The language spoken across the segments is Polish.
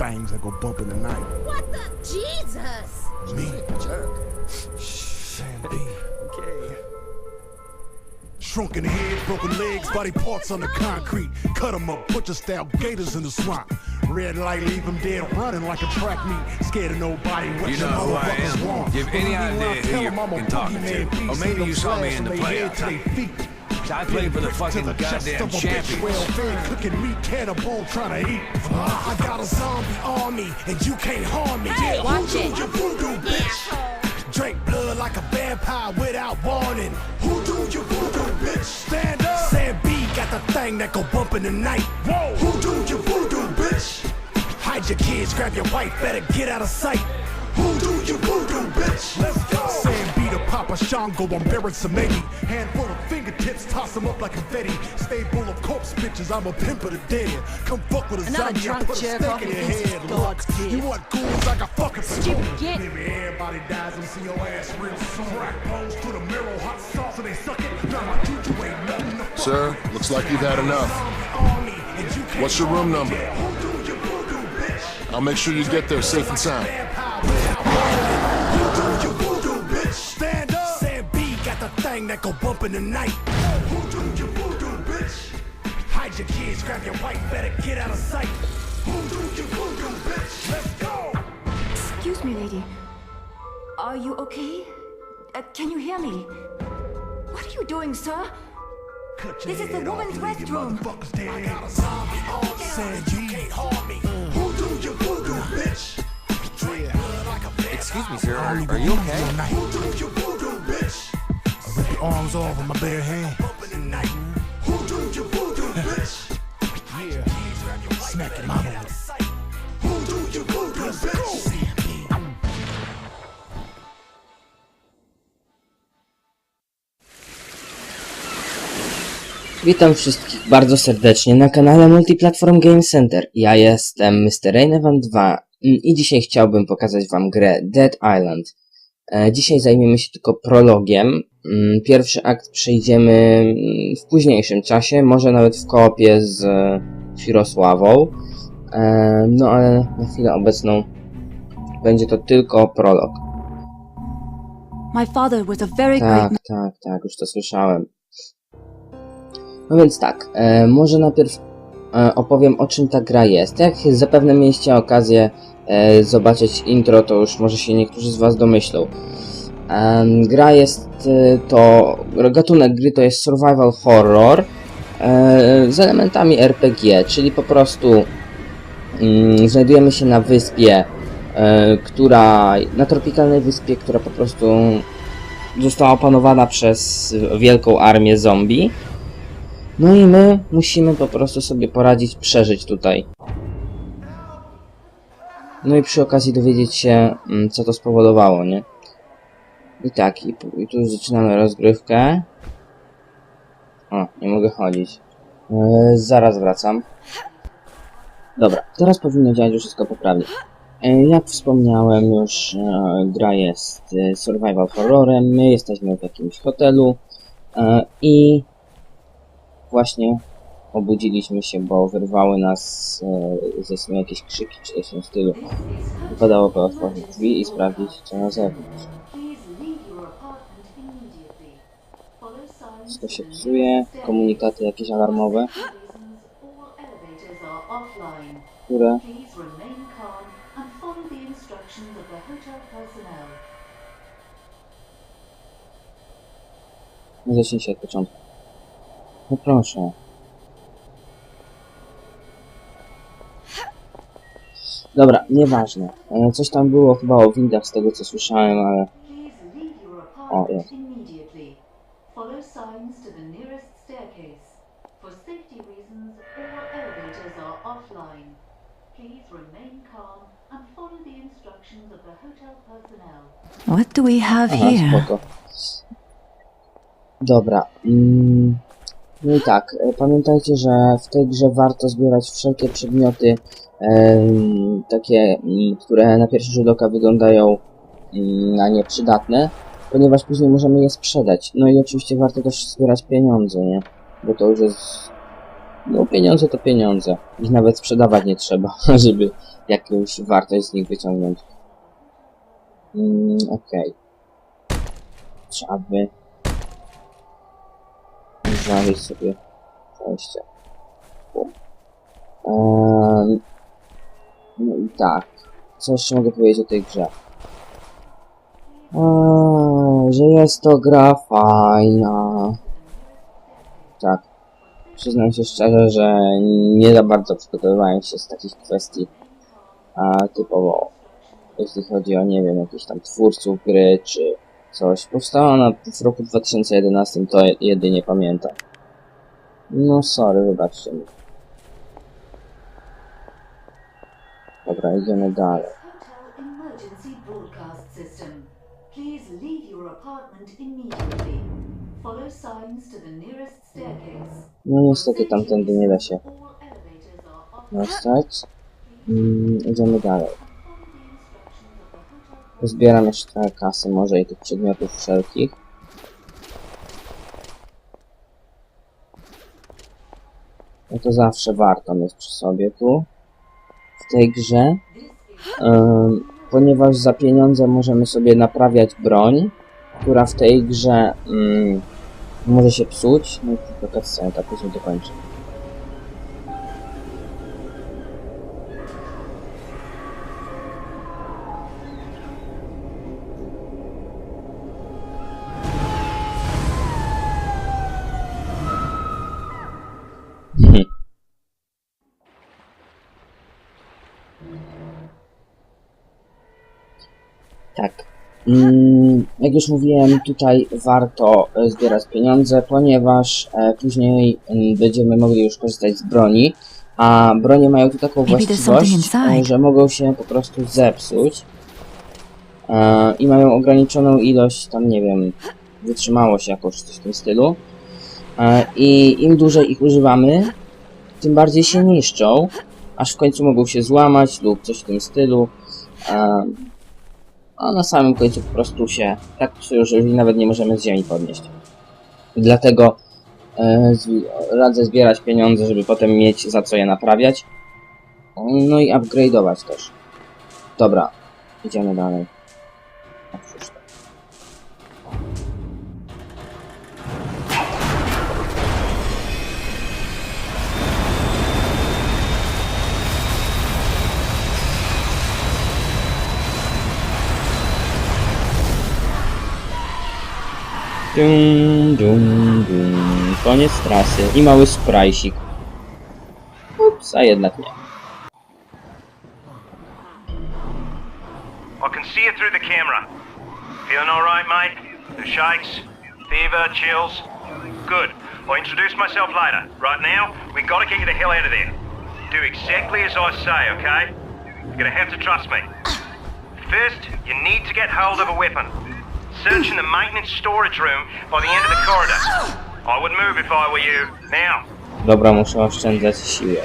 things that go bump in the night. What the? Jesus! Me. Sam B. Okay. Shrunken head, broken legs, body parts on the concrete. Cut 'em up, butcher style gators in the swamp. Red light, leave 'em dead, running like a track meet. Scared of nobody. What You know who I am. Give any idea who you're fucking talking to. Or maybe you saw me in the playoffs. I played for the fucking goddamn champions. Cooking meat, cannibal, trying to eat. I got a zombie army, and you can't harm me. Hey, yeah, watch who it. do you voodoo, bitch? Drink blood like a vampire without warning. Who do you voodoo, bitch? Stand up. Sam B got the thing that go bump in the night. Whoa. Who do you voodoo, bitch? Hide your kids, grab your wife, better get out of sight. Who do you voodoo, bitch? Let's go. Sam B to Papa Shango, I'm Baron Samedi. Handful of fingertips, toss them up like confetti. Stable of corpse bitches, I'm a pimp of the dead. Come fuck with a Another zombie, I drunk put a jerk stake in your against head. Look, gift. you want ghouls like a fucking Stupid spoon. git. Maybe everybody dies and see your ass real soon. Crack bones to the marrow, hot sauce and they suck it. Now my juju ain't nothing to fuck Sir, looks like you've had enough. Army, and you can't What's your room number? Who do you voodoo, bitch? I'll make sure you get there safe and sound. That go bump in the night. Who do you voodoo, bitch? Hide your kids, grab your wife, better get out of sight. Who do you voodoo, bitch? Let's go. Excuse me, lady. Are you okay? Uh, can you hear me? What are you doing, sir? Cut your This is the head woman's you leave your restroom. I got a zombie on Sam G. Can't harm me. Who do you voodoo, bitch? Drink blood like a Excuse me, sir. Are, are you okay? Arms off my bare hand. Who do you voodoo, bitch? Yeah. Smack it, mama. Who do you voodoo, bitch? Witam wszystkich bardzo serdecznie na kanale Multiplatform Game Center. Ja jestem Mr. Rainevan 2 mm, i dzisiaj chciałbym pokazać wam grę Dead Island. E, Dzisiaj zajmiemy się tylko prologiem. Mm, Pierwszy akt przejdziemy mm, w późniejszym czasie, może nawet w koopie z e, Firosławą. E, No ale na chwilę obecną będzie to tylko prolog. My father was a very Tak, tak, tak, już to słyszałem. No więc tak, e, może najpierw e, opowiem o czym ta gra jest. Jak zapewne mieliście okazję e, zobaczyć intro, to już może się niektórzy z Was domyślą. Gra jest e, to, gatunek gry to jest survival horror e, z elementami RPG, czyli po prostu mm, znajdujemy się na wyspie, e, która, na tropikalnej wyspie, która po prostu została opanowana przez wielką armię zombie. No i my musimy po prostu sobie poradzić, przeżyć tutaj. No i przy okazji dowiedzieć się, mm, co to spowodowało, nie? I tak, i, i tu już zaczynamy rozgrywkę. O, nie mogę chodzić. E, zaraz wracam. Dobra, teraz powinno działać już wszystko poprawnie. E, Jak wspomniałem już, e, gra jest e, survival horrorem, my jesteśmy w jakimś hotelu e, i właśnie obudziliśmy się, bo wyrwały nas e, ze snu jakieś krzyki czy coś w tym stylu. Wypadałoby otworzyć drzwi i sprawdzić co na zewnątrz. Wszystko się psuje, komunikaty jakieś alarmowe, które. No zacznijcie od początku. No proszę. Dobra, nieważne. E, Coś tam było chyba o windach z tego co słyszałem, ale Please leave Signs to the nearest staircase. For safety reasons, all elevators are offline. Please remain calm and follow the instructions of the hotel personnel. What do we have Aha, here? spoko. Dobra. Mm, no i tak, e, pamiętajcie, że w tej grze warto zbierać wszelkie przedmioty, em, takie, mm, które na pierwszy rzut oka wyglądają mm, na nieprzydatne, ponieważ później możemy je sprzedać. No i oczywiście warto też zbierać pieniądze, nie? Bo to już jest No pieniądze to pieniądze. Ich nawet sprzedawać nie trzeba, żeby jakąś wartość z nich wyciągnąć. Mm, okej. Trzeba by... Znaleźć sobie przejście. Tu. Ehm, no i tak. Co jeszcze mogę powiedzieć o tej grze? Eee, że jest to gra fajna. Tak. Przyznam się szczerze, że nie za bardzo przygotowywałem się z takich kwestii. A typowo, jeśli chodzi o, nie wiem, jakichś tam twórców gry, czy coś. Powstała ona w roku 2011, to jedynie pamiętam. No sorry, wybaczcie mi. Dobra, idziemy dalej. No niestety tamtędy nie da się dostać. Mm, idziemy dalej. Zbieram jeszcze trochę kasy, może i tych przedmiotów wszelkich. No to zawsze warto mieć przy sobie tu, w tej grze, ponieważ za pieniądze możemy sobie naprawiać broń, która w tej grze ym, może się psuć. No i tylko cutscenka, później dokończę. Tak. Mm, jak już mówiłem, tutaj warto e, zbierać pieniądze, ponieważ e, później mm, będziemy mogli już korzystać z broni, a bronie mają tu taką właściwość, e, że mogą się po prostu zepsuć i mają ograniczoną ilość, tam nie wiem, wytrzymałość jakąś czy coś w tym stylu. I im dłużej ich używamy, tym bardziej się niszczą, aż w końcu mogą się złamać lub coś w tym stylu. A na samym końcu po prostu się tak psują, że już nawet nie możemy z ziemi podnieść. Dlatego e, radzę zbierać pieniądze, żeby potem mieć za co je naprawiać. No i upgrade'ować też. Dobra, idziemy dalej. Otwórz to. Dum, dum, dum. Koniec trasy. I mały sprajsik. Ups, a jednak nie. I can see you through the camera. Feeling alright, mate? The shakes? Fever? Chills? Good. I'll introduce myself later. Right now, we gotta get you the hell out of there. Do exactly as I say, okay? You're gonna have to trust me. First, you need to get hold of a weapon. Search in the maintenance storage room by the end of the corridor. I would move if I were you. Now, Dobra, muszę oszczędzać siłę.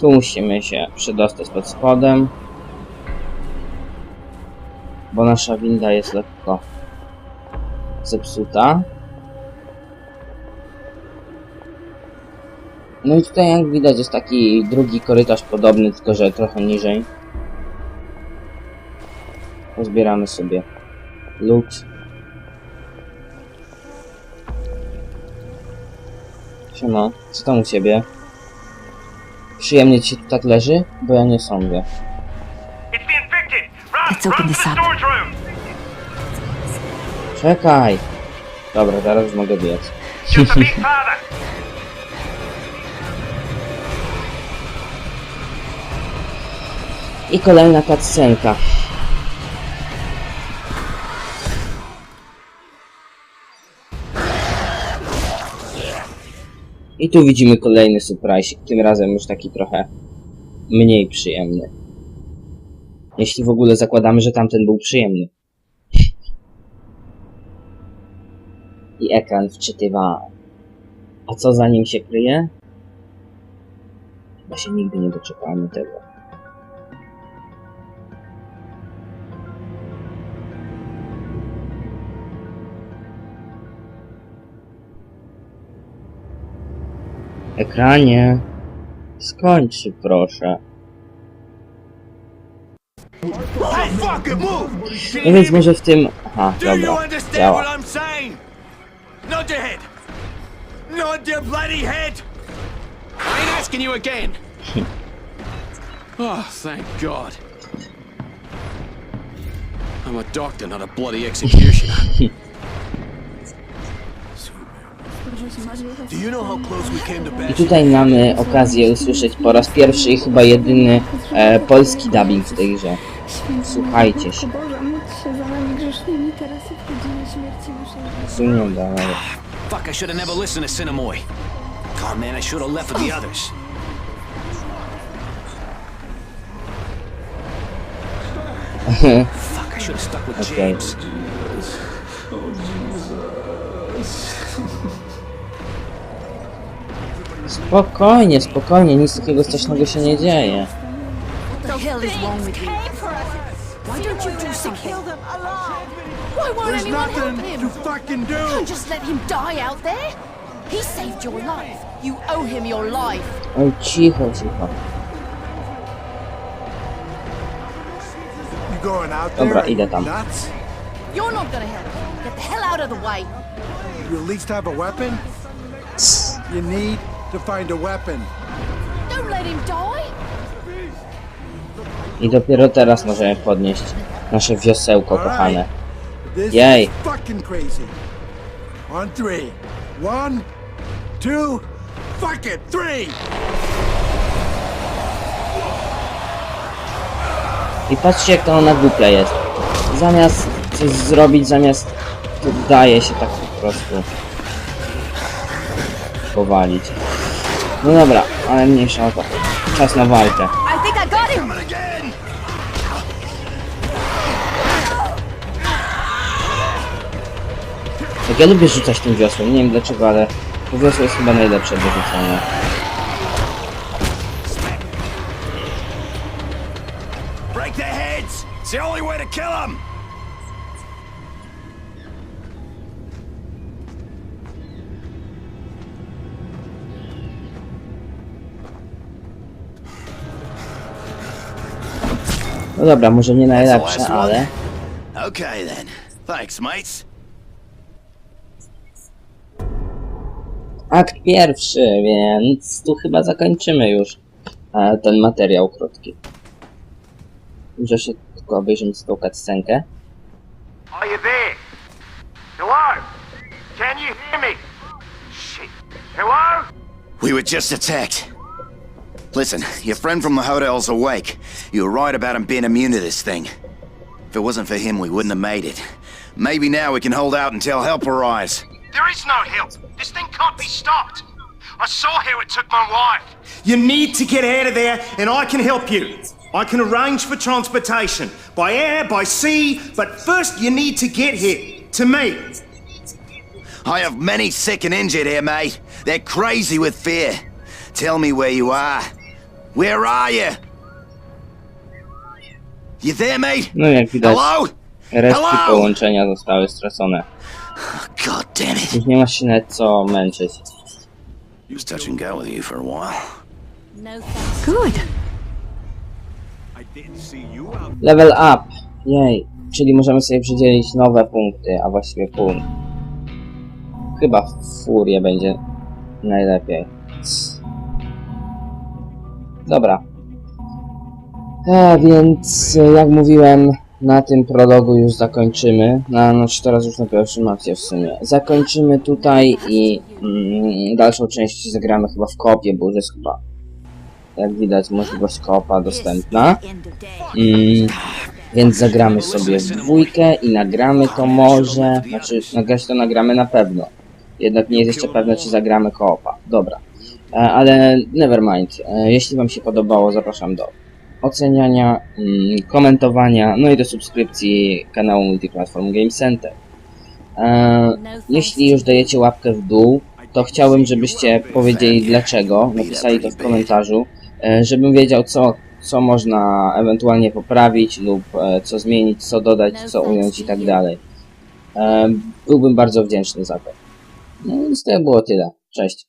Tu musimy się przedostać pod spodem. Bo nasza winda jest lekko zepsuta. No i tutaj jak widać jest taki drugi korytarz podobny, tylko że trochę niżej. Pozbieramy sobie loot. Siema, co tam u ciebie? Przyjemnie ci się tu tak leży? Bo ja nie sądzę. Let's open this up. Czekaj! Dobra, teraz już mogę biec. I kolejna cutscenka. I tu widzimy kolejny surprise, tym razem już taki trochę mniej przyjemny. Jeśli w ogóle zakładamy, że tamten był przyjemny. I ekran wczytywa. A co za nim się kryje? Chyba się nigdy nie doczekamy tego. Ekranie. Skończy, proszę. Hey, fucking move! No więc może w tym... Aha, Do you dobra, understand działa. what I'm saying? Nod your head. Nod your bloody head. I ain't asking you again. oh, thank God. I'm a doctor, not a bloody executioner. I tutaj mamy okazję usłyszeć po raz pierwszy i chyba jedyny e, polski dubbing w tej grze. Słuchajcie się. Boże, módl się za nami grzesznymi teraz i w godzinie śmierci naszej. Tu nie da, ale... Fuck, I should have never listened to Cinemoy. God, man, I should have left with the others. Fuck, I should have stuck with Okay. Spokojnie, spokojnie, nic takiego strasznego się nie dzieje. The hell is wrong with you? Why don't you do something? Why won't There's anyone help nothing him? to fucking do. Don't just let him die out there. He saved your life. You owe him your life. Oj, cicho, cicho. You going out there? Dobra, you idę tam. Nuts? You're not gonna help. Get the hell out of the way. You at least have a weapon? You need to find a weapon. Don't let him die. I dopiero teraz możemy podnieść nasze wiosełko kochane. Is fucking crazy. On three. One, two, fuck it, three! I patrzcie jak to ona głupia jest. Zamiast coś zrobić, zamiast poddaje się tak po prostu powalić. No dobra, ale mniejsza o to. Czas na walkę. Jak ja lubię rzucać tym wiosłem, nie wiem dlaczego, ale to wiosło jest chyba najlepsze do rzucania. Break their heads. It's the only way to kill them. No dobra, może nie najlepsze, ale... Okay then. Thanks, mates. Akt pierwszy, więc tu chyba zakończymy już e, ten materiał krótki. Może się tylko obejrzymy tą cutscenkę. Are you there? Hello? Can you hear me? Shit. Hello? We were just attacked. Listen, your friend from the hotel's awake. You were right about him being immune to this thing. If it wasn't for him, we wouldn't have made it. Maybe now we can hold out until help arrives. There is no help. This thing can't be stopped. I saw how it took my wife. You need to get out of there, and I can help you. I can arrange for transportation by air, by sea, but first you need to get here to me. I have many sick and injured here, mate. They're crazy with fear. Tell me where you are. Where are you? You there, mate? No jak widać, Hello? resztki Hello? połączenia zostały stracone. God damn it. Już nie ma się nawet co męczyć. Was touch and go with you for a while. No thanks. Good. Level up! Jej, czyli możemy sobie przydzielić nowe punkty, a właściwie punkt. Chyba w furię będzie najlepiej. Dobra. A więc, e, jak mówiłem, na tym prologu już zakończymy. Na, znaczy teraz już na pierwszym akcie w sumie. Zakończymy tutaj i mm, dalszą część zagramy chyba w kopie, bo już jest chyba, jak widać, możliwość kopa dostępna. Mm, więc zagramy sobie w dwójkę i nagramy to może. Znaczy, nagrać to nagramy na pewno. Jednak nie jest jeszcze pewne, czy zagramy koopa. Dobra. E, ale nevermind. E, jeśli Wam się podobało, zapraszam do oceniania, mm, komentowania, no i do subskrypcji kanału Multiplatform Game Center. E, jeśli już dajecie łapkę w dół, to chciałbym, żebyście powiedzieli dlaczego, napisali to w komentarzu, żebym wiedział, co, co można ewentualnie poprawić lub co zmienić, co dodać, co ująć i tak dalej. Byłbym bardzo wdzięczny za to. No więc to było tyle. Cześć.